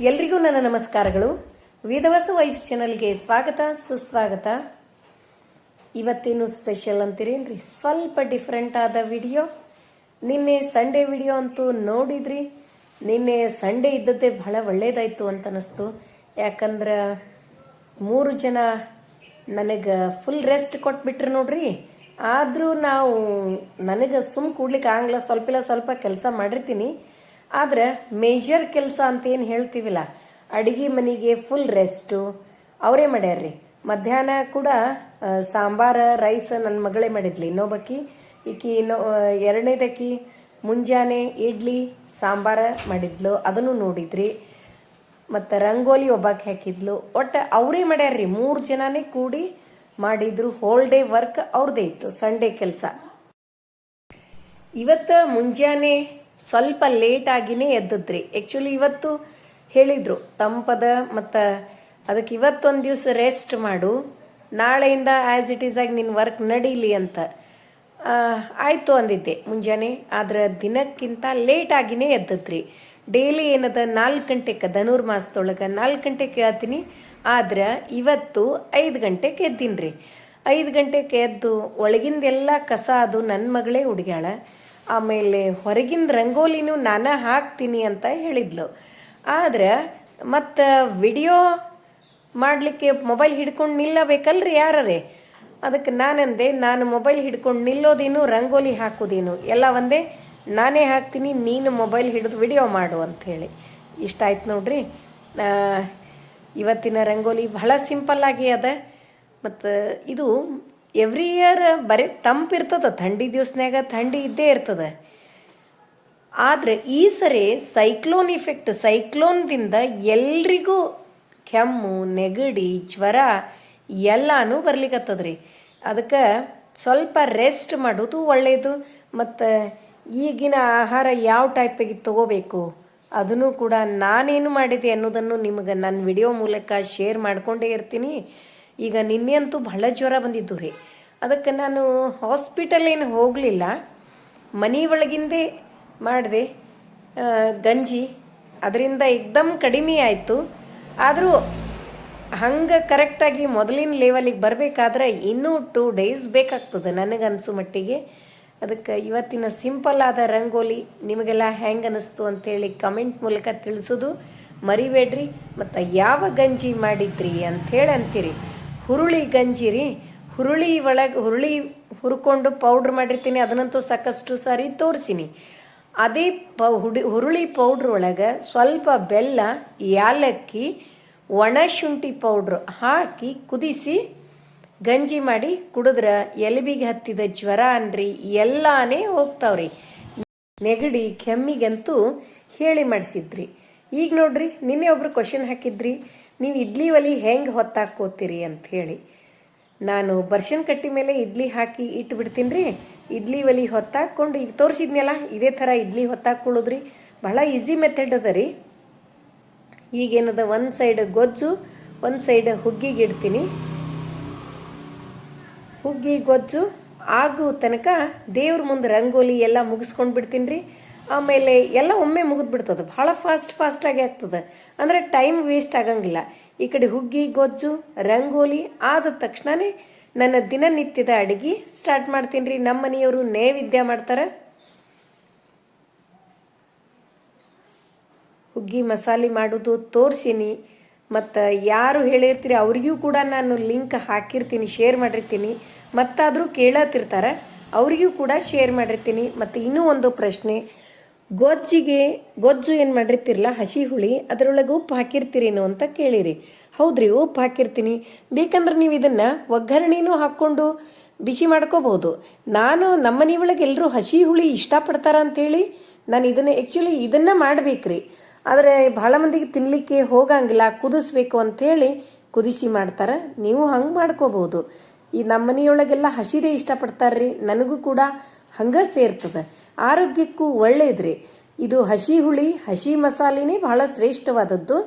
ಎಲ್ರಿಗೂ ನನ್ನ ನಮಸ್ಕಾರಗಳು. ವೇದವಾಸ ವೈಫ್ ಚಾನಲ್ಗೆ ಸ್ವಾಗತ, ಸುಸ್ವಾಗತ. ಇವತ್ತೇನು ಸ್ಪೆಷಲ್ ಅಂತೀರೇನ್ರಿ? ಸ್ವಲ್ಪ ಡಿಫ್ರೆಂಟ್ ಆದ ವಿಡಿಯೋ. ನಿನ್ನೆ ಸಂಡೇ ವಿಡಿಯೋ ಅಂತೂ ನೋಡಿದ್ರಿ. ನಿನ್ನೆ ಸಂಡೇ ಇದ್ದದ್ದೇ ಬಹಳ ಒಳ್ಳೇದಾಯ್ತು ಅಂತ ಅನಿಸ್ತು ಯಾಕಂದ್ರೆ ಮೂರು ಜನ ನನಗೆ ಫುಲ್ ರೆಸ್ಟ್ ಕೊಟ್ಬಿಟ್ರು ನೋಡ್ರಿ. ಆದರೂ ನಾವು ನನಗೆ ಸುಮ್ ಕೂಡ್ಲಿಕ್ಕೆ ಆಗಲ್ಲ ಸ್ವಲ್ಪ ಸ್ವಲ್ಪ ಕೆಲಸ ಮಾಡಿರ್ತೀನಿ. ಆದ್ರೆ ಮೇಜರ್ ಕೆಲಸ ಅಂತ ಏನು ಹೇಳ್ತೀವಿಲ್ಲ. ಅಡಿಗೆ ಮನೆಗೆ ಫುಲ್ ರೆಸ್ಟು ಅವರೇ ಮಾಡ್ಯಾರ್ರಿ. ಮಧ್ಯಾಹ್ನ ಕೂಡ ಸಾಂಬಾರ ರೈಸ್ ನನ್ನ ಮಗಳೇ ಮಾಡಿದ್ಲಿ. ಇನ್ನೊಬ್ಬಕ್ಕಿ ಈಕಿ ಇನ್ನೊ ಎರಡನೇದಕ್ಕಿ ಮುಂಜಾನೆ ಇಡ್ಲಿ, ಸಾಂಬಾರ ಮಾಡಿದ್ಲು. ಅದನ್ನು ನೋಡಿದ್ರಿ. ಮತ್ತು ರಂಗೋಲಿ ಒಬ್ಬಾಕೆ ಹಾಕಿದ್ಲು. ಒಟ್ಟು ಅವರೇ ಮಾಡ್ಯಾರ್ರಿ. ಮೂರು ಜನನೇ ಕೂಡಿ ಮಾಡಿದ್ರು. ಹೋಲ್ ಡೇ ವರ್ಕ್ ಅವ್ರದೇ ಇತ್ತು. ಸಂಡೇ ಕೆಲಸ. ಇವತ್ತು ಮುಂಜಾನೆ ಸ್ವಲ್ಪ ಲೇಟ್ ಆಗಿನೇ ಎದ್ದದ್ರಿ. ಆ್ಯಕ್ಚುಲಿ ಇವತ್ತು ಹೇಳಿದರು, ತಂಪದ ಮತ್ತು ಅದಕ್ಕೆ ಇವತ್ತೊಂದು ದಿವಸ ರೆಸ್ಟ್ ಮಾಡು. ನಾಳೆಯಿಂದ ಆ್ಯಸ್ ಇಟ್ ಈಸ್ ಆಗಿ ನಿನ್ನ ವರ್ಕ್ ನಡೀಲಿ ಅಂತ. ಆಯಿತು ಅಂದಿದ್ದೆ ಮುಂಜಾನೆ, ಆದ್ರೆ ದಿನಕ್ಕಿಂತ ಲೇಟ್ ಆಗಿನೇ ಎದ್ದದ್ರಿ. ಡೈಲಿ ಏನದ ನಾಲ್ಕು ಗಂಟೆಗೆ ಧನುರ್ಮಾಸದೊಳಗೆ ನಾಲ್ಕು ಗಂಟೆಗೆ ಕೇಳ್ತೀನಿ ಆದ್ರೆ ಇವತ್ತು ಐದು ಗಂಟೆಗೆ ಎದ್ದೀನಿ ರೀ ಐದು ಗಂಟೆಗೆ ಎದ್ದು ಒಳಗಿಂದೆಲ್ಲ ಕಸ ಅದು ನನ್ನ ಮಗಳೇ ಹುಡುಗ್ಯಾಳ. ಆಮೇಲೆ ಹೊರಗಿನ ರಂಗೋಲಿನೂ ನಾನು ಹಾಕ್ತೀನಿ ಅಂತ ಹೇಳಿದ್ಲು. ಆದ್ರೆ ಮತ್ತು ವಿಡಿಯೋ ಮಾಡಲಿಕ್ಕೆ ಮೊಬೈಲ್ ಹಿಡ್ಕೊಂಡು ನಿಲ್ಲಬೇಕಲ್ರಿ ಯಾರೇ ಅದಕ್ಕೆ ನಾನಂದೆ, ನಾನು ಮೊಬೈಲ್ ಹಿಡ್ಕೊಂಡು ನಿಲ್ಲೋದೇನು, ರಂಗೋಲಿ ಹಾಕೋದೇನು? ಎಲ್ಲ ಒಂದೇ, ನಾನೇ ಹಾಕ್ತೀನಿ, ನೀನು ಮೊಬೈಲ್ ಹಿಡಿದು ವಿಡಿಯೋ ಮಾಡು ಅಂಥೇಳಿ ಇಷ್ಟ ಆಯ್ತು ನೋಡ್ರಿ ಇವತ್ತಿನ ರಂಗೋಲಿ ಬಹಳ ಸಿಂಪಲ್ಲಾಗಿ ಅದ. ಮತ್ತು ಇದು ಎವ್ರಿ ಇಯರ್ ಬರೀ ತಂಪಿರ್ತದ ಥಂಡಿ ದಿವಸನಾಗ ಥಂಡಿ ಇದ್ದೇ ಇರ್ತದೆ. ಆದರೆ ಈ ಸರಿ ಸೈಕ್ಲೋನ್ ಇಫೆಕ್ಟ್ ಸೈಕ್ಲೋನ್ದಿಂದ ಎಲ್ರಿಗೂ ಕೆಮ್ಮು, ನೆಗಡಿ, ಜ್ವರ ಎಲ್ಲಾನು ಬರ್ಲಿಕ್ಕತ್ತದ್ರಿ ಅದಕ್ಕೆ ಸ್ವಲ್ಪ ರೆಸ್ಟ್ ಮಾಡೋದು ಒಳ್ಳೆಯದು ಮತ್ತು ಈಗಿನ ಆಹಾರ ಯಾವ ಟೈಪಿಗೆ ತಗೋಬೇಕು ಅದನ್ನು ಕೂಡ ನಾನೇನು ಮಾಡಿದೆ ಅನ್ನೋದನ್ನು ನಿಮಗೆ ನನ್ನ ವಿಡಿಯೋ ಮೂಲಕ ಶೇರ್ ಮಾಡಿಕೊಂಡೇ ಇರ್ತೀನಿ. ಈಗ ನಿನ್ನೆ ಅಂತೂ ಬಹಳ ಜ್ವರ ಬಂದಿದ್ದು ರೀ. ಅದಕ್ಕೆ ನಾನು ಹಾಸ್ಪಿಟಲ್ ಏನು ಹೋಗಲಿಲ್ಲ. ಮನೆ ಒಳಗಿಂದೇ ಮಾಡಿದೆ ಗಂಜಿ. ಅದರಿಂದ ಏಕ್ದಮ್ ಕಡಿಮೆ ಆಯಿತು. ಆದರೂ ಹಂಗೆ ಕರೆಕ್ಟಾಗಿ ಮೊದಲಿನ ಲೆವೆಲಿಗೆ ಬರಬೇಕಾದ್ರೆ ಇನ್ನೂ ಟೂ ಡೇಸ್ ಬೇಕಾಗ್ತದೆ ನನಗನ್ಸು ಮಟ್ಟಿಗೆ. ಅದಕ್ಕೆ ಇವತ್ತಿನ ಸಿಂಪಲ್ ಆದ ರಂಗೋಲಿ ನಿಮಗೆಲ್ಲ ಹೆಂಗೆ ಅನ್ನಿಸ್ತು ಅಂಥೇಳಿ ಕಮೆಂಟ್ ಮೂಲಕ ತಿಳಿಸೋದು ಮರಿಬೇಡ್ರಿ. ಮತ್ತು ಯಾವ ಗಂಜಿ ಮಾಡಿದ್ರಿ ಅಂಥೇಳಿ ಅಂತೀರಿ. ಹುರುಳಿ ಗಂಜಿ ರೀ ಹುರುಳಿ ಒಳಗೆ, ಹುರುಳಿ ಹುರ್ಕೊಂಡು ಪೌಡ್ರ್ ಮಾಡಿರ್ತೀನಿ, ಅದನ್ನಂತೂ ಸಾಕಷ್ಟು ಸಾರಿ ತೋರಿಸಿನಿ. ಅದೇ ಪ, ಹುಡಿ, ಹುರುಳಿ ಪೌಡ್ರ್ ಒಳಗೆ ಸ್ವಲ್ಪ ಬೆಲ್ಲ ಏಲಕ್ಕಿ ಒಣ ಶುಂಠಿ ಪೌಡ್ರ್ ಹಾಕಿ ಕುದಿಸಿ ಗಂಜಿ ಮಾಡಿ ಕುಡಿದ್ರೆ ಎಲಬಿಗೆ ಹತ್ತಿದ ಜ್ವರ ಅನ್ರಿ, ಎಲ್ಲಾನೇ ಹೋಗ್ತಾವ್ರಿ. ನೆಗಡಿ, ಕೆಮ್ಮಿಗಂತೂ ಹೇಳಿ ಮಾಡಿಸಿದ್ರಿ. ಈಗ ನೋಡ್ರಿ, ನಿನ್ನೆ ಒಬ್ರು ಕ್ವಶನ್ ಹಾಕಿದ್ರಿ. ನೀವು ಇಡ್ಲಿ ಒಲಿ ಹೆಂಗೆ ಹೊತ್ತಾಕೋತೀರಿ ಅಂತ ಹೇಳಿ ನಾನು ಬರ್ಷನ್ ಕಟ್ಟಿ ಮೇಲೆ ಇಡ್ಲಿ ಹಾಕಿ ಇಟ್ಬಿಡ್ತೀನಿ ರೀ ಇಡ್ಲಿ ಒಲಿ ಹೊತ್ತಾಕ್ಕೊಂಡು ಈಗ ತೋರಿಸಿದ್ನಲ್ಲ, ಇದೇ ಥರ ಇಡ್ಲಿ ಹೊತ್ತಾಕೊಳ್ಳೋದ್ರಿ ಬಹಳ ಈಸಿ ಮೆಥಡ್ ಅದ ರೀ. ಈಗೇನದ ಒಂದು ಸೈಡ್ ಗೊಜ್ಜು, ಒಂದು ಸೈಡ್ ಹುಗ್ಗಿಗೆ ಇಡ್ತೀನಿ. ಹುಗ್ಗಿ, ಗೊಜ್ಜು ಆಗು ತನಕ ದೇವ್ರ ಮುಂದೆ ರಂಗೋಲಿ ಎಲ್ಲ ಮುಗಿಸ್ಕೊಂಡು ಬಿಡ್ತೀನಿ ರೀ ಆಮೇಲೆ ಎಲ್ಲ ಒಮ್ಮೆ ಮುಗಿದ್ಬಿಡ್ತದೆ. ಭಾಳ ಫಾಸ್ಟ್ ಫಾಸ್ಟಾಗಿ ಆಗ್ತದೆ. ಅಂದರೆ ಟೈಮ್ ವೇಸ್ಟ್ ಆಗಂಗಿಲ್ಲ. ಈ ಕಡೆ ಹುಗ್ಗಿ, ಗೊಜ್ಜು, ರಂಗೋಲಿ ಆದ ತಕ್ಷಣನೇ ನನ್ನ ದಿನನಿತ್ಯದ ಅಡುಗೆ ಸ್ಟಾರ್ಟ್ ಮಾಡ್ತೀನಿ ರೀ. ನಮ್ಮ ಮನೆಯವರು ನೈವೇದ್ಯ ಮಾಡ್ತಾರೆ. ಹುಗ್ಗಿ ಮಸಾಲೆ ಮಾಡೋದು ತೋರ್ಸಿನಿ. ಮತ್ತು ಯಾರು ಹೇಳಿರ್ತೀರಿ ಅವರಿಗೂ ಕೂಡ ನಾನು ಲಿಂಕ್ ಹಾಕಿರ್ತೀನಿ ಶೇರ್ ಮಾಡಿರ್ತೀನಿ. ಮತ್ತಾದರೂ ಕೇಳತ್ತಿರ್ತಾರೆ ಅವರಿಗೂ ಕೂಡ ಶೇರ್ ಮಾಡಿರ್ತೀನಿ. ಮತ್ತು ಇನ್ನೂ ಒಂದು ಪ್ರಶ್ನೆ. ಗೊಜ್ಜಿಗೆ, ಗೊಜ್ಜು ಏನು ಮಾಡಿರ್ತಿರಲ್ಲ, ಹಸಿ ಹುಳಿ, ಅದರೊಳಗೆ ಉಪ್ಪು ಹಾಕಿರ್ತೀರೇನು ಅಂತ ಕೇಳಿರಿ. ಹೌದ್ರಿ, ಉಪ್ಪು ಹಾಕಿರ್ತೀನಿ. ಬೇಕಂದ್ರೆ ನೀವು ಇದನ್ನು ಒಗ್ಗರಣೆನೂ ಹಾಕ್ಕೊಂಡು ಬಿಸಿ ಮಾಡ್ಕೋಬೋದು ನಾನು ನಮ್ಮ ಮನೆ ಒಳಗೆ ಎಲ್ಲರೂ ಹಸಿ ಹುಳಿ ಇಷ್ಟಪಡ್ತಾರ ಅಂಥೇಳಿ ನಾನು ಇದನ್ನು ಆ್ಯಕ್ಚುಲಿ ಇದನ್ನು ಮಾಡಬೇಕ್ರಿ. ಆದರೆ ಭಾಳ ಮಂದಿಗೆ ತಿನ್ನಲಿಕ್ಕೆ ಹೋಗಂಗಿಲ್ಲ, ಕುದಿಸ್ಬೇಕು ಅಂಥೇಳಿ ಕುದಿಸಿ ಮಾಡ್ತಾರೆ. ನೀವು ಹಂಗೆ ಮಾಡ್ಕೋಬೋದು ಈ ನಮ್ಮ ಮನೆಯೊಳಗೆಲ್ಲ ಹಸಿದೇ ಇಷ್ಟಪಡ್ತಾರ್ರಿ. ನನಗೂ ಕೂಡ ಹಂಗೆ ಸೇರ್ತದೆ. ಆರೋಗ್ಯಕ್ಕೂ ಒಳ್ಳೇದ್ರಿ. ಇದು ಹಸಿ ಹುಳಿ, ಹಸಿ ಮಸಾಲೆನೇ ಬಹಳ ಶ್ರೇಷ್ಠವಾದದ್ದು.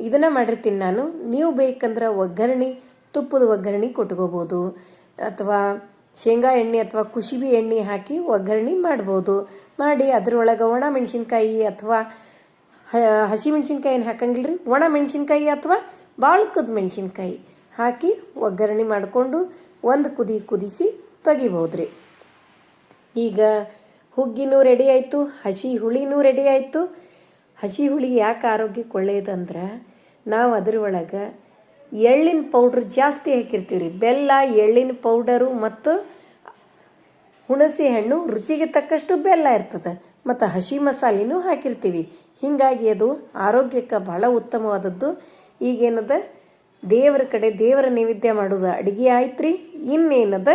ಇದನ್ನು ಮಾಡಿರ್ತೀನಿ ನಾನು. ನೀವು ಬೇಕಂದ್ರೆ ಒಗ್ಗರಣೆ, ತುಪ್ಪದ ಒಗ್ಗರಣೆ ಕೊಟ್ಕೋಬೋದು. ಅಥವಾ ಶೇಂಗಾ ಎಣ್ಣೆ ಅಥವಾ ಕುಸುಬಿ ಎಣ್ಣೆ ಹಾಕಿ ಒಗ್ಗರಣೆ ಮಾಡ್ಬೋದು. ಮಾಡಿ ಅದರೊಳಗೆ ಒಣ ಮೆಣಸಿನ್ಕಾಯಿ ಅಥವಾ ಹಸಿ ಮೆಣಸಿನ್ಕಾಯಿನ ಹಾಕಂಗಿಲ್ಲ ರೀ ಒಣ ಮೆಣಸಿನ್ಕಾಯಿ ಅಥವಾ ಬಾಳ್ಕದ ಮೆಣಸಿನ್ಕಾಯಿ ಹಾಕಿ ಒಗ್ಗರಣೆ ಮಾಡಿಕೊಂಡು ಒಂದು ಕುದಿ ಕುದಿಸಿ ತೆಗಿಬೋದು ರೀ ಈಗ ಹುಗ್ಗಿನೂ ರೆಡಿ ಆಯಿತು, ಹಸಿ ಹುಳಿನೂ ರೆಡಿ ಆಯಿತು. ಹಸಿ ಹುಳಿ ಯಾಕೆ ಆರೋಗ್ಯಕ್ಕೆ ಒಳ್ಳೆಯದಂದ್ರೆ ನಾವು ಅದ್ರ ಒಳಗೆ ಎಳ್ಳಿನ ಪೌಡ್ರ್ ಜಾಸ್ತಿ ಹಾಕಿರ್ತೀವಿ ರೀ ಬೆಲ್ಲ, ಎಳ್ಳಿನ ಪೌಡರು ಮತ್ತು ಹುಣಸೆ ಹಣ್ಣು ರುಚಿಗೆ ತಕ್ಕಷ್ಟು ಬೆಲ್ಲ ಇರ್ತದೆ. ಮತ್ತು ಹಸಿ ಮಸಾಲೆನೂ ಹಾಕಿರ್ತೀವಿ. ಹೀಗಾಗಿ ಅದು ಆರೋಗ್ಯಕ್ಕೆ ಬಹಳ ಉತ್ತಮವಾದದ್ದು. ಈಗೇನದ ದೇವರ ಕಡೆ ದೇವರ ನೈವೇದ್ಯ ಮಾಡೋದು ಅಡುಗೆ ಆಯ್ತು ರೀ ಇನ್ನೇನದ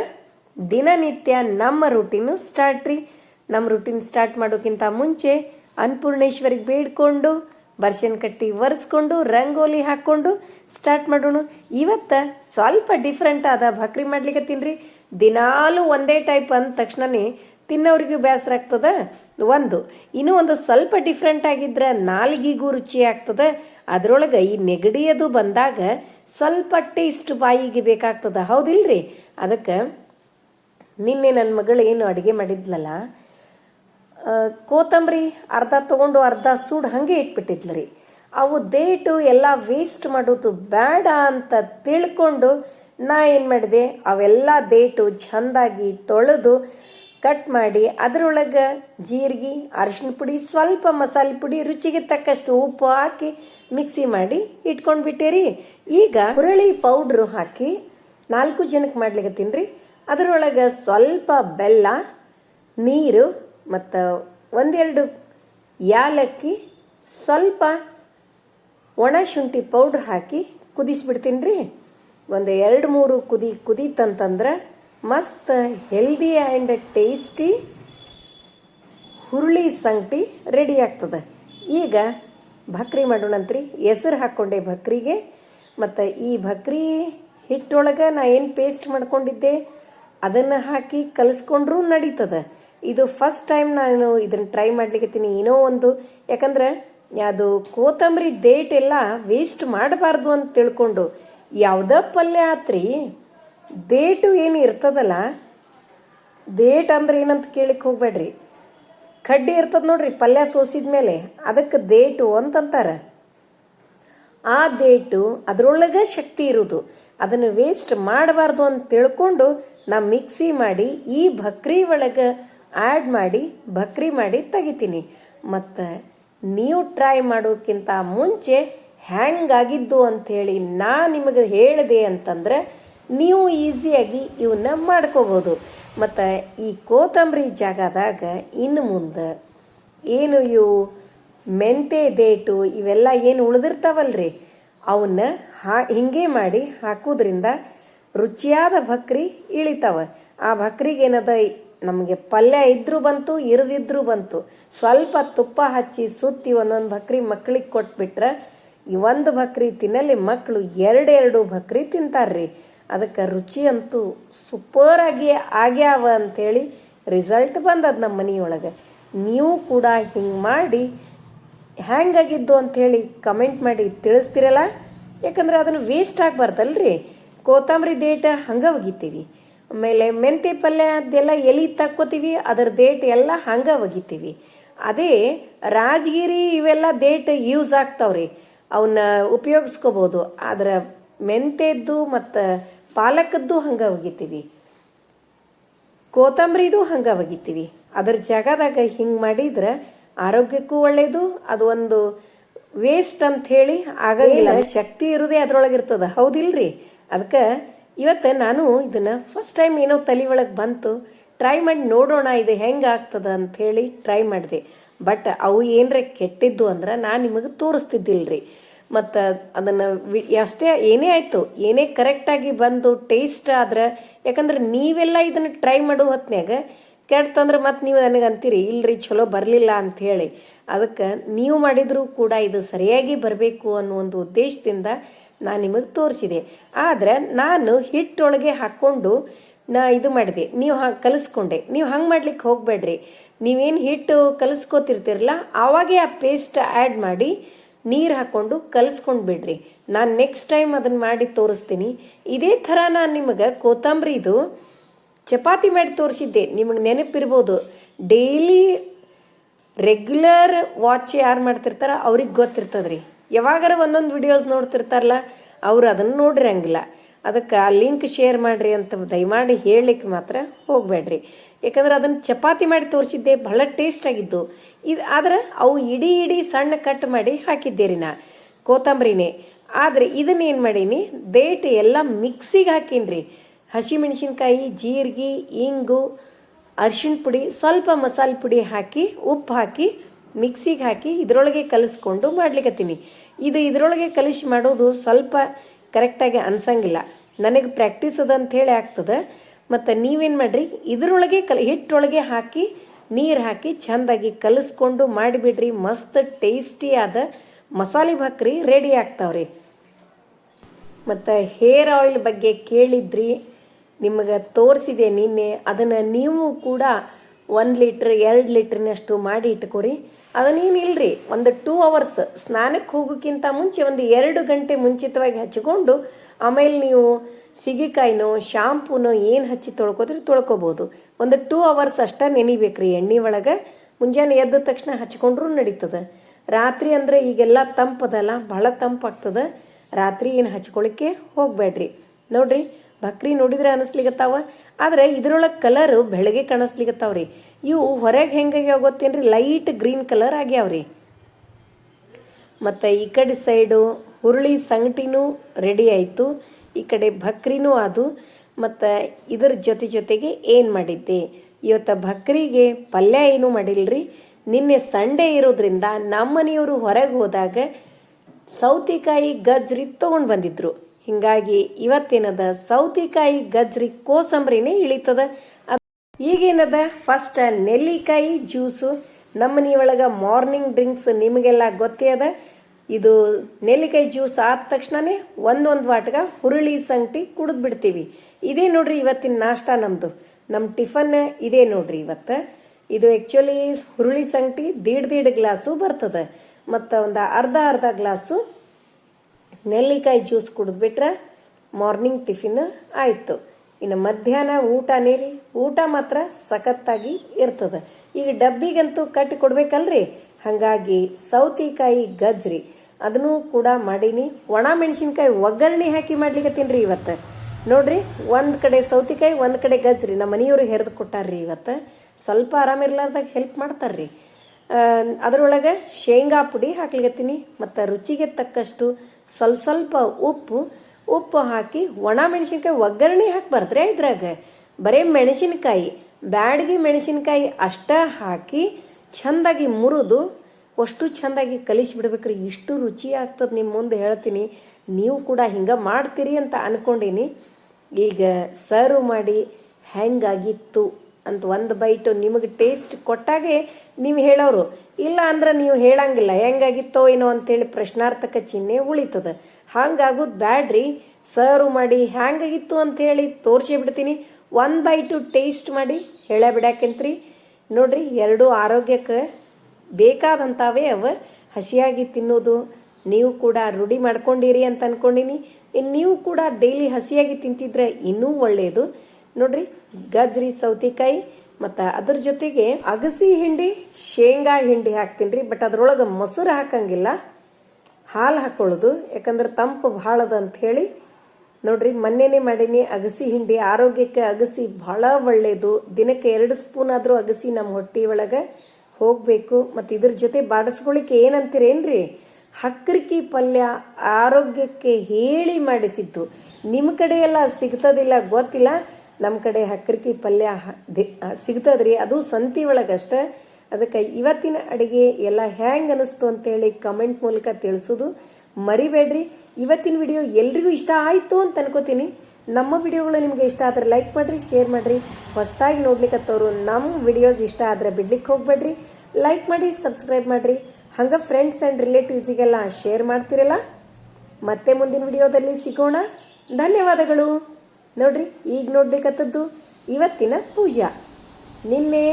ದಿನನಿತ್ಯ ನಮ್ಮ ರೂಟೀನು ಸ್ಟಾರ್ಟ್ ರೀ. ನಮ್ಮ ರೂಟೀನ್ ಸ್ಟಾರ್ಟ್ ಮಾಡೋಕ್ಕಿಂತ ಮುಂಚೆ ಅನ್ನಪೂರ್ಣೇಶ್ವರಿಗೆ ಬೇಡ್ಕೊಂಡು ಬರ್ಷನ್ ಕಟ್ಟಿ ಒರೆಸ್ಕೊಂಡು, ರಂಗೋಲಿ ಹಾಕ್ಕೊಂಡು ಸ್ಟಾರ್ಟ್ ಮಾಡೋಣ. ಇವತ್ತು ಸ್ವಲ್ಪ ಡಿಫ್ರೆಂಟ್ ಆದ ಭಕ್ರಿ ಮಾಡ್ಲಿಕ್ಕೆ ತಿನ್ರಿ ದಿನಾಲೂ ಒಂದೇ ಟೈಪ್ ಅಂದ ತಕ್ಷಣನೇ ತಿನ್ನೋರಿಗೂ ಬೇಸರ ಆಗ್ತದ? ಒಂದು. ಇನ್ನೂ ಒಂದು ಸ್ವಲ್ಪ ಡಿಫ್ರೆಂಟ್ ಆಗಿದ್ರೆ ನಾಲ್ಗಿಗೂ ರುಚಿ ಆಗ್ತದ? ಅದರೊಳಗೆ ಈ ನೆಗಡಿಯದು ಬಂದಾಗ ಸ್ವಲ್ಪ ಟೇಸ್ಟ್ ಬಾಯಿಗೆ ಬೇಕಾಗ್ತದ. ಹೌದಿಲ್ರಿ? ಅದಕ್ಕೆ ನಿನ್ನೆ ನನ್ನ ಮಗಳು ಏನು ಅಡುಗೆ ಮಾಡಿದ್ಲಲ್ಲ ಕೋತಂಬರಿ ಅರ್ಧ ತೊಗೊಂಡು ಅರ್ಧ ಸೂಡು ಹಾಗೆ ಇಟ್ಬಿಟ್ಟಿದ್ಲು ರೀ ಅವು ದೇಟು ಎಲ್ಲ ವೇಸ್ಟ್ ಮಾಡೋದು ಬೇಡ ಅಂತ ತಿಳ್ಕೊಂಡು ನಾ ಏನು ಮಾಡಿದೆ, ಅವೆಲ್ಲ ದೇಟು ಚೆಂದಾಗಿ ತೊಳೆದು ಕಟ್ ಮಾಡಿ ಅದರೊಳಗೆ ಜೀರಿಗೆ ಅರಿಶಿನ ಪುಡಿ, ಸ್ವಲ್ಪ ಮಸಾಲೆ ಪುಡಿ, ರುಚಿಗೆ ತಕ್ಕಷ್ಟು ಉಪ್ಪು ಹಾಕಿ ಮಿಕ್ಸಿ ಮಾಡಿ ಇಟ್ಕೊಂಡ್ಬಿಟ್ಟೆ ರೀ ಈಗ ಹುರಳಿ ಪೌಡ್ರು ಹಾಕಿ ನಾಲ್ಕು ಜನಕ್ಕೆ ಮಾಡ್ಲಿಕ್ಕೆ ರೀ. ಅದರೊಳಗೆ ಸ್ವಲ್ಪ ಬೆಲ್ಲ, ನೀರು ಮತ್ತು ಒಂದೆರಡು ಯಾಲಕ್ಕಿ, ಸ್ವಲ್ಪ ಒಣ ಶುಂಠಿ ಪೌಡ್ರ್ ಹಾಕಿ ಕುದಿಸಿಬಿಡ್ತೀನಿ ರೀ ಒಂದು ಎರಡು ಮೂರು ಕುದಿ ಕುದೀತಂತಂದ್ರೆ ಮಸ್ತ್ ಹೆಲ್ದಿ ಆ್ಯಂಡ್ ಟೇಸ್ಟಿ ಹುರುಳಿ ಸಂಗಟಿ ರೆಡಿ ಆಗ್ತದೆ. ಈಗ ಭಕ್ರಿ ಮಾಡೋಣಂತ್ರಿ. ಹೆಸರು ಹಾಕ್ಕೊಂಡೆ ಭಕ್ರಿಗೆ. ಮತ್ತು ಈ ಭಕ್ರಿ ಹಿಟ್ಟೊಳಗೆ ನಾ ಏನು ಪೇಸ್ಟ್ ಮಾಡ್ಕೊಂಡಿದ್ದೆ? ಅದನ್ನು ಹಾಕಿ ಕಲಿಸ್ಕೊಂಡ್ರೂ ನಡೀತದೆ. ಇದು ಫಸ್ಟ್ ಟೈಮ್ ನಾನು ಇದನ್ನು ಟ್ರೈ ಮಾಡ್ಲಿಕ್ಕತ್ತೀನಿ ಏನೋ ಒಂದು. ಯಾಕಂದ್ರೆ ಅದು ಕೋತಂಬರಿ ಡೇಟ್ ಎಲ್ಲ ವೇಸ್ಟ್ ಮಾಡಬಾರ್ದು ಅಂತ ತಿಳ್ಕೊಂಡು ಯಾವುದೇ ಪಲ್ಯ ಆತ್ರಿ ಡೇಟು ಏನು ಇರ್ತದಲ್ಲ ಡೇಟ್ ಅಂದ್ರೆ ಏನಂತ ಕೇಳಿಕ್ ಹೋಗ್ಬೇಡ್ರಿ. ಕಡ್ಡಿ ಇರ್ತದ ನೋಡ್ರಿ ಪಲ್ಯ ಸೋಸಿದ ಮೇಲೆ, ಅದಕ್ಕೆ ಡೇಟು ಅಂತಂತಾರೆ ಆ ಡೇಟು ಅದರೊಳಗೆ ಶಕ್ತಿ ಇರೋದು. ಅದನ್ನು ವೇಸ್ಟ್ ಮಾಡಬಾರ್ದು ಅಂತ ತಿಳ್ಕೊಂಡು ನಾ ಮಿಕ್ಸಿ ಮಾಡಿ, ಈ ಭಕ್ರಿ ಒಳಗೆ ಆ್ಯಡ್ ಮಾಡಿ, ಭಕ್ರಿ ಮಾಡಿ ತೆಗಿತೀನಿ. ಮತ್ತು ನೀವು ಟ್ರೈ ಮಾಡೋಕ್ಕಿಂತ ಮುಂಚೆ ಹ್ಯಾಂಗಾಗಿದ್ದು ಅಂಥೇಳಿ ನಾ ನಿಮಗೆ ಹೇಳಿದೆ ಅಂತಂದ್ರೆ ನೀವು ಈಸಿಯಾಗಿ ಇವನ್ನ ಮಾಡ್ಕೋಬೋದು. ಮತ್ತು ಈ ಕೋತಂಬರಿ ಜಾಗದಾಗ ಇನ್ನು ಮುಂದೆ ಏನು ಇವು ಮೆಂತೆ, ದೇಟು ಇವೆಲ್ಲ ಏನು ಉಳಿದಿರ್ತಾವಲ್ರಿ? ಅವನ್ನ ಹಾ, ಹಿಂಗೆ ಮಾಡಿ ಹಾಕೋದ್ರಿಂದ ರುಚಿಯಾದ ಭಕ್ರಿ ಇಳಿತಾವ. ಆ ಭಕ್ರಿಗೆ ಏನದ ನಮಗೆ ಪಲ್ಯ ಇದ್ರೂ ಬಂತು, ಇರದಿದ್ರೂ ಬಂತು. ಸ್ವಲ್ಪ ತುಪ್ಪ ಹಚ್ಚಿ ಸುತ್ತಿ ಒಂದೊಂದು ಭಕ್ರಿ ಮಕ್ಳಿಗೆ ಕೊಟ್ಬಿಟ್ರೆ ಒಂದು ಭಕ್ರಿ ತಿನ್ನಲ್ಲಿ ಮಕ್ಕಳು ಎರಡೆರಡು ಭಕ್ರಿ ತಿಂತಾರ್ರಿ. ಅದಕ್ಕೆ ರುಚಿ ಅಂತೂ ಸೂಪರ್ ಆಗಿ ಆಗ್ಯಾವ ಅಂಥೇಳಿ ರಿಸಲ್ಟ್ ಬಂದದ ನಮ್ಮ ಮನೆಯೊಳಗೆ. ನೀವು ಕೂಡ ಹಿಂಗೆ ಮಾಡಿ ಹ್ಯಾಂಗಾಗಿದ್ದು ಅಂಥೇಳಿ ಕಮೆಂಟ್ ಮಾಡಿ ತಿಳಿಸ್ತಿರಲ್ಲ? ಯಾಕಂದ್ರೆ ಅದನ್ನು ವೇಸ್ಟ್ ಆಗಬಾರ್ದಲ್ರಿ ಕೊತ್ತಂಬರಿ ದೇಟ ಹಂಗೆ ಒಗಿತೀವಿ. ಆಮೇಲೆ ಮೆಂತೆ ಪಲ್ಯ ಅದೆಲ್ಲ ಎಲಿ ತಕ್ಕೋತೀವಿ, ಅದರ ದೇಟ್ ಎಲ್ಲ ಹಂಗೆ ಒಗಿತೀವಿ. ಅದೇ ರಾಜಗಿರಿ ಇವೆಲ್ಲ ದೇಟ್ ಯೂಸ್ ಆಗ್ತಾವ್ರಿ. ಅವನ್ನ ಉಪಯೋಗಿಸ್ಕೋಬೋದು. ಆದ್ರೆ ಮೆಂತೆದ್ದು ಮತ್ತು ಪಾಲಕದ್ದು ಹಂಗೆ ಒಗಿತೀವಿ. ಕೋತಂಬರಿದು ಹಂಗೆ ಒಗಿತೀವಿ. ಅದರ ಜಾಗದಾಗ ಹಿಂಗೆ ಮಾಡಿದ್ರೆ ಆರೋಗ್ಯಕ್ಕೂ ಒಳ್ಳೇದು, ಅದು ಒಂದು ವೇಸ್ಟ್ ಅಂತ ಹೇಳಿ ಆಗಂಗಿಲ್ಲ. ಶಕ್ತಿ ಇರೋದೇ ಅದ್ರೊಳಗೆ ಇರ್ತದ ಹೌದಿಲ್ರಿ. ಅದಕ್ಕೆ ಇವತ್ತು ನಾನು ಇದನ್ನ ಫಸ್ಟ್ ಟೈಮ್ ಏನೋ ತಲೆ ಒಳಗೆ ಬಂತು. ಟ್ರೈ ಮಾಡಿ ನೋಡೋಣ ಇದು ಹೆಂಗೆ ಆಗ್ತದ ಅಂತ ಹೇಳಿ ಟ್ರೈ ಮಾಡಿದೆ. ಬಟ್ ಅವು ಏನರ ಕೆಟ್ಟಿದ್ದು ಅಂದ್ರೆ ನಾನು ನಿಮಗೆ ತೋರಿಸ್ತಿದ್ದಿಲ್ರಿ. ಮತ್ತು ಅದನ್ನು ಅಷ್ಟೇ ಏನೇ ಆಯಿತು ಏನೇ ಕರೆಕ್ಟಾಗಿ ಬಂದು ಟೇಸ್ಟ್ ಆದ್ರೆ ಯಾಕಂದ್ರೆ ನೀವೆಲ್ಲ ಇದನ್ನು ಟ್ರೈ ಮಾಡೋ ಹೊತ್ನ್ಯಾಗ ಕೆಡ್ತಂದ್ರೆ ಮತ್ತೆ ನೀವು ನನಗೆ ಅಂತೀರಿ ಇಲ್ರಿ ಚಲೋ ಬರಲಿಲ್ಲ ಅಂಥೇಳಿ ಅದಕ್ಕೆ ನೀವು ಮಾಡಿದರೂ ಕೂಡ ಇದು ಸರಿಯಾಗಿ ಬರಬೇಕು ಅನ್ನೋ ಒಂದು ಉದ್ದೇಶದಿಂದ ನಾನು ನಿಮಗೆ ತೋರಿಸಿದೆ. ಆದರೆ ನಾನು ಹಿಟ್ಟೊಳಗೆ ಹಾಕ್ಕೊಂಡು ನಾ ಇದು ಮಾಡಿದೆ. ನೀವು ಹಾಂ ಕಲಿಸ್ಕೊಂಡೆ. ನೀವು ಹಂಗೆ ಮಾಡ್ಲಿಕ್ಕೆ ಹೋಗಬೇಡ್ರಿ. ನೀವೇನು ಹಿಟ್ಟು ಕಲಿಸ್ಕೋತಿರ್ತೀರಲ್ಲ, ಆವಾಗೇ ಆ ಪೇಸ್ಟ್ ಆ್ಯಡ್ ಮಾಡಿ ನೀರು ಹಾಕ್ಕೊಂಡು ಕಲಿಸ್ಕೊಂಡು ಬಿಡ್ರಿ. ನಾನು ನೆಕ್ಸ್ಟ್ ಟೈಮ್ ಅದನ್ನು ಮಾಡಿ ತೋರಿಸ್ತೀನಿ. ಇದೇ ಥರ ನಾನು ನಿಮಗೆ ಕೋತಂಬರಿದು ಚಪಾತಿ ಮಾಡಿ ತೋರಿಸಿದ್ದೆ. ನಿಮಗೆ ನೆನಪಿರ್ಬೋದು ಡೈಲಿ ರೆಗ್ಯುಲರ್ ವಾಚ್ ಯಾರು ಮಾಡ್ತಿರ್ತಾರ ಅವ್ರಿಗೆ ಗೊತ್ತಿರ್ತದೆ ರೀ ಯಾವಾಗಾರ ಒಂದೊಂದು ವಿಡಿಯೋಸ್ ನೋಡ್ತಿರ್ತಾರಲ್ಲ, ಅವ್ರು ಅದನ್ನು ನೋಡಿರಂಗಿಲ್ಲ ಅದಕ್ಕೆ ಆ ಲಿಂಕ್ ಶೇರ್ ಮಾಡಿರಿ ಅಂತ ದಯಮಾಡಿ ಹೇಳಲಿಕ್ಕೆ ಮಾತ್ರ ಹೋಗಬೇಡ್ರಿ. ಯಾಕಂದ್ರೆ ಅದನ್ನು ಚಪಾತಿ ಮಾಡಿ ತೋರಿಸಿದ್ದೆ, ಬಹಳ ಟೇಸ್ಟ್ ಆಗಿದ್ದು. ಇದು ಆದರೆ ಅವು ಇಡೀ ಇಡೀ ಸಣ್ಣ ಕಟ್ ಮಾಡಿ ಹಾಕಿದ್ದೆ ರೀ ನಾ. ಕೋತಂಬರಿನೇ. ಆದರೆ ಇದನ್ನ ಏನು ಮಾಡೀನಿ ಡೇಟ್ ಎಲ್ಲ ಮಿಕ್ಸಿಗೆ ಹಾಕೀನಿ ಹಸಿಮೆಣಸಿನ್ಕಾಯಿ, ಜೀರಿಗೆ, ಇಂಗು, ಅರಿಶಿಣ ಪುಡಿ, ಸ್ವಲ್ಪ ಮಸಾಲೆ ಪುಡಿ ಹಾಕಿ, ಉಪ್ಪು ಹಾಕಿ, ಮಿಕ್ಸಿಗೆ ಹಾಕಿ ಇದರೊಳಗೆ ಕಲಿಸ್ಕೊಂಡು ಮಾಡ್ಲಿಕ್ಕತ್ತೀನಿ ಇದು ಇದರೊಳಗೆ ಕಲಿಸಿ ಮಾಡೋದು ಸ್ವಲ್ಪ ಕರೆಕ್ಟಾಗಿ ಅನ್ಸಂಗಿಲ್ಲ. ನನಗೆ ಪ್ರಾಕ್ಟೀಸ್ ಅದ ಅಂಥೇಳಿ ಆಗ್ತದೆ. ಮತ್ತು ನೀವೇನು ಮಾಡಿರಿ? ಇದರೊಳಗೆ ಕಲ್, ಹಿಟ್ಟೊಳಗೆ ಹಾಕಿ, ನೀರು ಹಾಕಿ ಚೆಂದಾಗಿ ಕಲಿಸ್ಕೊಂಡು ಮಾಡಿಬಿಡ್ರಿ. ಮಸ್ತ್ ಟೇಸ್ಟಿಯಾದ ಮಸಾಲೆ ಭಕ್ರಿ ರೆಡಿ ಆಗ್ತಾವ್ರಿ. ಮತ್ತು ಹೇರ್ ಆಯಿಲ್ ಬಗ್ಗೆ ಕೇಳಿದ್ರಿ? ನಿಮಗೆ ತೋರಿಸಿದೆ ನಿನ್ನೆ, ಅದನ್ನು ನೀವು ಕೂಡ ಒಂದು ಲೀಟ್ರ್, ಎರಡು ಲೀಟ್ರಿನಷ್ಟು ಮಾಡಿ ಇಟ್ಕೊರಿ. ಅದನ್ನೇನಿಲ್ರಿ ಒಂದು ಟೂ ಅವರ್ಸ್ ಸ್ನಾನಕ್ಕೆ ಹೋಗೋಕ್ಕಿಂತ ಮುಂಚೆ ಒಂದು ಎರಡು ಗಂಟೆ ಮುಂಚಿತವಾಗಿ ಹಚ್ಕೊಂಡು, ಆಮೇಲೆ ನೀವು ಸಿಗಿಕಾಯಿನೋ ಶಾಂಪೂನೋ ಏನು ಹಚ್ಚಿ ತೊಳ್ಕೋದ್ರೆ ತೊಳ್ಕೊಬೋದು. ಒಂದು ಟೂ ಅವರ್ಸ್ ಅಷ್ಟೇ ನೆನಿಬೇಕ್ರಿ ಎಣ್ಣೆ ಒಳಗೆ. ಮುಂಜಾನೆ ಎದ್ದ ತಕ್ಷಣ ಹಚ್ಕೊಂಡ್ರೂ ನಡೀತದೆ. ರಾತ್ರಿ ಅಂದರೆ ಈಗೆಲ್ಲ ತಂಪದಲ್ಲ ಭಾಳ ತಂಪಾಗ್ತದೆ ರಾತ್ರಿ ಏನು ಹಚ್ಕೊಳ್ಳಿಕ್ಕೆ ಹೋಗಬೇಡ್ರಿ. ನೋಡ್ರಿ ಬಕ್ರಿ ನೋಡಿದ್ರೆ ಅನಿಸ್ಲಿಗತ್ತಾವ ಆದರೆ ಇದ್ರೊಳಗೆ ಕಲರ್ ಬೆಳಗ್ಗೆ ಕಾಣಿಸ್ಲಿಗತ್ತಾವ್ರಿ ಇವು ಹೊರಗೆ ಹೆಂಗಾಗ್ಯಾವ ಗೊತ್ತೇನ್ರಿ ಲೈಟ್ ಗ್ರೀನ್ ಕಲರ್ ಆಗ್ಯಾವ್ರಿ. ಮತ್ತು ಈ ಕಡೆ ಸೈಡು ಹುರುಳಿ ಸಂಗಟಿನೂ ರೆಡಿ ಆಯಿತು. ಈ ಕಡೆ ಬಕ್ರಿನೂ ಅದು ಮತ್ತು ಇದರ ಜೊತೆ ಜೊತೆಗೆ ಏನು ಮಾಡಿದ್ದೆ? ಇವತ್ತು ಬಕ್ರಿಗೆ ಪಲ್ಯ ಏನೂ ಮಾಡಿಲ್ರಿ. ನಿನ್ನೆ ಸಂಡೇ ಇರೋದ್ರಿಂದ ನಮ್ಮನೆಯವರು ಹೊರಗೆ ಹೋದಾಗ ಸೌತಿಕಾಯಿ ಗಜ್ರಿ ತೊಗೊಂಡು ಬಂದಿದ್ರು. ಹಿಂಗಾಗಿ ಇವತ್ತಿನದ ಸೌತಿಕಾಯಿ ಗಜ್ರಿ ಕೋಸಂಬರಿನೇ ಇಳಿತದ. ಅದ್- ಈಗೇನದ ಫಸ್ಟ್ ನೆಲ್ಲಿಕಾಯಿ ಜ್ಯೂಸು. ನಮ್ಮ ಮನೆಯೊಳಗೆ ಮಾರ್ನಿಂಗ್ ಡ್ರಿಂಕ್ಸ್ ನಿಮಗೆಲ್ಲ ಗೊತ್ತೇ ಅದ. ಇದು ನೆಲ್ಲಿಕಾಯಿ ಜ್ಯೂಸ್ ಆದ ತಕ್ಷಣನೇ ಒಂದೊಂದು ವಾಟ್ಗ ಹುರುಳಿ ಸಂಗಟಿ ಕುಡಿದು ಬಿಡ್ತೀವಿ. ಇದೇ ನೋಡ್ರಿ ಇವತ್ತಿನ ನಾಷ್ಟ ನಮ್ಮದು ನಮ್ಮ ಟಿಫನ್ ಇದೇ ನೋಡ್ರಿ ಇವತ್ತು. ಇದು ಆ್ಯಕ್ಚುಲಿ ಹುರುಳಿ ಸಂಗಟಿ ದೀಡ್ ದೀಡ್ ಗ್ಲಾಸು ಬರ್ತದೆ. ಮತ್ತು ಒಂದು ಅರ್ಧ ಅರ್ಧ ಗ್ಲಾಸು ನೆಲ್ಲಿಕಾಯಿ ಜ್ಯೂಸ್ ಕುಡಿದ್ಬಿಟ್ರೆ ಮಾರ್ನಿಂಗ್ ಟಿಫಿನ್ ಆಯಿತು. ಇನ್ನು ಮಧ್ಯಾಹ್ನ ಊಟ ನೀರಿ? ಊಟ ಮಾತ್ರ ಸಖತ್ತಾಗಿ ಇರ್ತದೆ. ಈಗ ಡಬ್ಬಿಗಂತೂ ಕಟ್ಟಿ ಕೊಡ್ಬೇಕಲ್ರಿ? ಹಾಗಾಗಿ ಸೌತಿಕಾಯಿ ಗಜ್ರಿ. ಅದನ್ನು ಕೂಡ ಮಾಡೀನಿ. ಒಣ ಮೆಣಸಿನ್ಕಾಯಿ ಒಗ್ಗರಣೆ ಹಾಕಿ ಮಾಡ್ಲಿಕ್ಕೆ ರೀ ಇವತ್ತು. ನೋಡ್ರಿ, ಒಂದು ಕಡೆ ಸೌತಿಕಾಯಿ, ಒಂದು ಕಡೆ ಗಜ್ರಿ. ನಮ್ಮ ಮನೆಯವರು ಹೆರೆದು ಕೊಟ್ಟಾರ್ರಿ ಇವತ್ತು. ಸ್ವಲ್ಪ ಆರಾಮಿರ್ಲಾರ್ದಾಗ ಹೆಲ್ಪ್ ಮಾಡ್ತಾರ್ರಿ. ಅದರೊಳಗೆ ಶೇಂಗಾ ಪುಡಿ ಹಾಕ್ಲಿಕತ್ತೀನಿ. ಮತ್ತು ರುಚಿಗೆ ತಕ್ಕಷ್ಟು ಸ್ವಲ್ಪ ಸ್ವಲ್ಪ ಉಪ್ಪು ಉಪ್ಪು ಹಾಕಿ ಒಣ ಮೆಣಸಿನ್ಕಾಯಿ ಒಗ್ಗರಣೆ ಹಾಕ್ಬಾರ್ದ್ರೆ ಇದ್ರಾಗ. ಬರೀ ಮೆಣಸಿನ್ಕಾಯಿ, ಬ್ಯಾಡಗಿ ಮೆಣಸಿನ್ಕಾಯಿ ಅಷ್ಟ ಹಾಕಿ ಚಂದಾಗಿ ಮುರಿದು, ಅಷ್ಟು ಚಂದಾಗಿ ಕಲಿಸಿ ಬಿಡ್ಬೇಕ್ರಿ. ಇಷ್ಟು ರುಚಿ ಆಗ್ತದೆ ನಿಮ್ಮ ಮುಂದೆ ಹೇಳ್ತೀನಿ. ನೀವು ಕೂಡ ಹಿಂಗೆ ಮಾಡ್ತೀರಿ ಅಂತ ಅನ್ಕೊಂಡೀನಿ. ಈಗ ಸರ್ವ್ ಮಾಡಿ ಹೆಂಗಾಗಿತ್ತು? ಅಂತ ಒಂದು ಬೈಟು ನಿಮಗೆ ಟೇಸ್ಟ್ ಕೊಟ್ಟಾಗೆ ನೀವು ಹೇಳೋರು. ಇಲ್ಲ ಅಂದ್ರೆ ನೀವು ಹೇಳಂಗಿಲ್ಲ. ಹೆಂಗಾಗಿತ್ತೋ ಏನೋ ಅಂತೇಳಿ ಪ್ರಶ್ನಾರ್ಥಕ ಚಿಹ್ನೆ ಉಳಿತದ. ಹಂಗಾಗೋದು ಬ್ಯಾಡ್ರಿ. ಸರ್ವ್ ಮಾಡಿ ಹ್ಯಾಂಗಾಗಿತ್ತು ಅಂತೇಳಿ ತೋರಿಸಿ ಬಿಡ್ತೀನಿ. ಒಂದು ಬೈಟು ಟೇಸ್ಟ್ ಮಾಡಿ ಹೇಳ ಬಿಡಾಕೆಂತ್ರಿ. ನೋಡ್ರಿ, ಎರಡು ಆರೋಗ್ಯಕ್ಕೆ ಬೇಕಾದಂಥವೇ ಅವ. ಹಸಿಯಾಗಿ ತಿನ್ನೋದು, ನೀವು ಕೂಡ ರೂಢಿ ಮಾಡ್ಕೊಂಡಿರಿ ಅಂತ ಅನ್ಕೊಂಡಿನಿ. ನೀವು ಕೂಡ ಡೈಲಿ ಹಸಿಯಾಗಿ ತಿಂತಿದ್ರೆ ಇನ್ನೂ ಒಳ್ಳೆಯದು ನೋಡ್ರಿ, ಗಜ್ರಿ, ಸೌತೆಕಾಯಿ, ಮತ್ತು ಅದ್ರ ಜೊತೆಗೆ ಅಗಸಿ ಹಿಂಡಿ, ಶೇಂಗಾ ಹಿಂಡಿ ಹಾಕ್ತೀನಿ ರೀ ಬಟ್ ಅದ್ರೊಳಗೆ ಮೊಸರು ಹಾಕಂಗಿಲ್ಲ. ಹಾಲು ಹಾಕೊಳ್ಳೋದು, ಯಾಕಂದ್ರೆ ತಂಪು ಅದ ಅಂತ ಹೇಳಿ. ನೋಡ್ರಿ, ಮೊನ್ನೆನೆ ಮಾಡೀನಿ ಅಗಸಿ ಹಿಂಡಿ, ಆರೋಗ್ಯಕ್ಕೆ ಅಗಸಿ ಭಾಳ ಒಳ್ಳೆಯದು ದಿನಕ್ಕೆ ಎರಡು ಸ್ಪೂನ್ ಆದರೂ ಅಗಸಿ ನಮ್ಮ ಹೊಟ್ಟೆ ಒಳಗೆ ಹೋಗಬೇಕು. ಮತ್ತು ಇದ್ರ ಜೊತೆ ಬಾಡಿಸ್ಕೊಳ್ಳಿಕ್ಕೆ ಏನಂತೀರೇನ್ರಿ? ಹಕ್ರಿಕಿ ಪಲ್ಯ ಆರೋಗ್ಯಕ್ಕೆ ಹೇಳಿ ಮಾಡಿಸಿದ್ದು. ನಿಮ್ಮ ಕಡೆ ಎಲ್ಲ ಸಿಗ್ತದಿಲ್ಲ, ಗೊತ್ತಿಲ್ಲ. ನಮ್ಮ ಕಡೆ ಹಕ್ರಿಕಿ ಪಲ್ಯ ಹ- ದಿ- ಆ, ಸಿಗ್ತದ್ರಿ. ಅದು ಸಂತಿ ಒಳಗಷ್ಟೇ. ಅದಕ್ಕೆ ಇವತ್ತಿನ ಅಡುಗೆ ಎಲ್ಲ ಹ್ಯಾಂಗೆ ಅನಿಸ್ತು ಅಂತೇಳಿ ಕಮೆಂಟ್ ಮೂಲಕ ತಿಳಿಸೋದು ಮರಿಬೇಡ್ರಿ. ಇವತ್ತಿನ ವಿಡಿಯೋ ಎಲ್ರಿಗೂ ಇಷ್ಟ ಆಯಿತು ಅಂತ ಅನ್ಕೋತೀನಿ. ನಮ್ಮ ವಿಡಿಯೋಗಳು ನಿಮಗೆ ಇಷ್ಟ ಆದರೆ ಲೈಕ್ ಮಾಡಿರಿ ಶೇರ್ ಮಾಡಿರಿ. ಹೊಸದಾಗಿ ನೋಡ್ಲಿಕ್ಕತ್ತವರು ನಮ್ಮ ವಿಡಿಯೋಸ್ ಇಷ್ಟ ಆದರೆ ಬಿಡ್ಲಿಕ್ಕೆ ಹೋಗ್ಬೇಡ್ರಿ. ಲೈಕ್ ಮಾಡಿ ಸಬ್ಸ್ಕ್ರೈಬ್ ಮಾಡಿರಿ. ಹಂಗೆ ಫ್ರೆಂಡ್ಸ್ ಆ್ಯಂಡ್ ರಿಲೇಟಿವ್ಸಿಗೆಲ್ಲ ಶೇರ್ ಮಾಡ್ತಿರಲ್ಲ. ಮತ್ತೆ ಮುಂದಿನ ವಿಡಿಯೋದಲ್ಲಿ ಸಿಗೋಣ. ಧನ್ಯವಾದಗಳು. ನೋಡ್ರಿ, ಈಗ ನೋಡ್ಲಿಕ್ಕತ್ತದ್ದು ಇವತ್ತಿನ ಪೂಜಾ. ನಿನ್ನೆ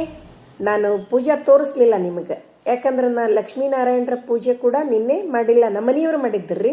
ನಾನು ಪೂಜಾ ತೋರಿಸ್ಲಿಲ್ಲ ನಿಮಗೆ. ಯಾಕಂದ್ರೆ ನಾನು ಲಕ್ಷ್ಮೀನಾರಾಯಣರ ಪೂಜೆ ಕೂಡ ನಿನ್ನೆ ಮಾಡಿಲ್ಲ. ನಮ್ಮ ಮನೆಯವರು ಮಾಡಿದ್ರಿ